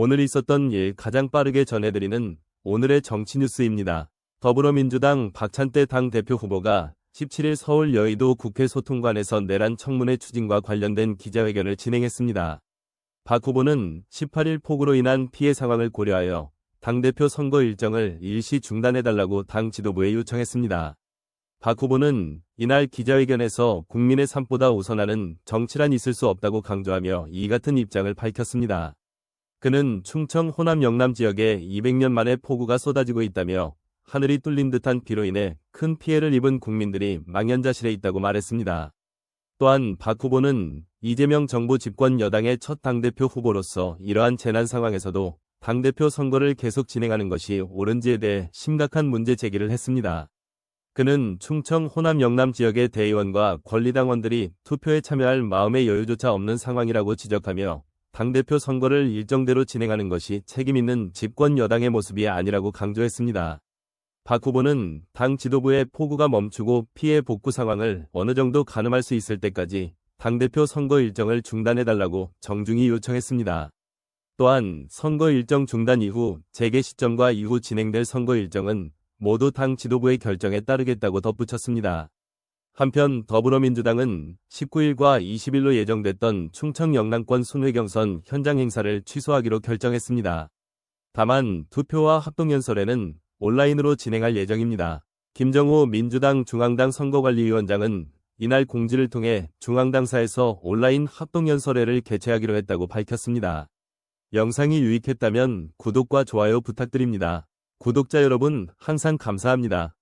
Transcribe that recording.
오늘 있었던 일 가장 빠르게 전해드리는 오늘의 정치 뉴스입니다. 더불어민주당 박찬대 당대표 후보가 17일 서울 여의도 국회 소통관에서 내란 청문회 추진과 관련된 기자회견을 진행했습니다. 박 후보는 18일 폭우로 인한 피해 상황을 고려하여 당대표 선거 일정을 일시 중단해달라고 당 지도부에 요청했습니다. 박 후보는 이날 기자회견에서 국민의 삶보다 우선하는 정치란 있을 수 없다고 강조하며 이 같은 입장을 밝혔습니다. 그는 충청 호남 영남 지역에 200년 만에 폭우가 쏟아지고 있다며 하늘이 뚫린 듯한 비로 인해 큰 피해를 입은 국민들이 망연자실해 있다고 말했습니다. 또한 박 후보는 이재명 정부 집권 여당의 첫 당대표 후보로서 이러한 재난 상황에서도 당대표 선거를 계속 진행하는 것이 옳은지에 대해 심각한 문제 제기를 했습니다. 그는 충청 호남 영남 지역의 대의원과 권리당원들이 투표에 참여할 마음의 여유조차 없는 상황이라고 지적하며 당대표 선거를 일정대로 진행하는 것이 책임있는 집권 여당의 모습이 아니라고 강조했습니다. 박 후보는 당 지도부의 폭우가 멈추고 피해 복구 상황을 어느 정도 가늠할 수 있을 때까지 당대표 선거 일정을 중단해달라고 정중히 요청했습니다. 또한 선거 일정 중단 이후 재개 시점과 이후 진행될 선거 일정은 모두 당 지도부의 결정에 따르겠다고 덧붙였습니다. 한편 더불어민주당은 19일과 20일로 예정됐던 충청 영남권 순회경선 현장 행사를 취소하기로 결정했습니다. 다만 투표와 합동연설에는 온라인으로 진행할 예정입니다. 김정호 민주당 중앙당 선거관리위원장은 이날 공지를 통해 중앙당사에서 온라인 합동연설회를 개최하기로 했다고 밝혔습니다. 영상이 유익했다면 구독과 좋아요 부탁드립니다. 구독자 여러분 항상 감사합니다.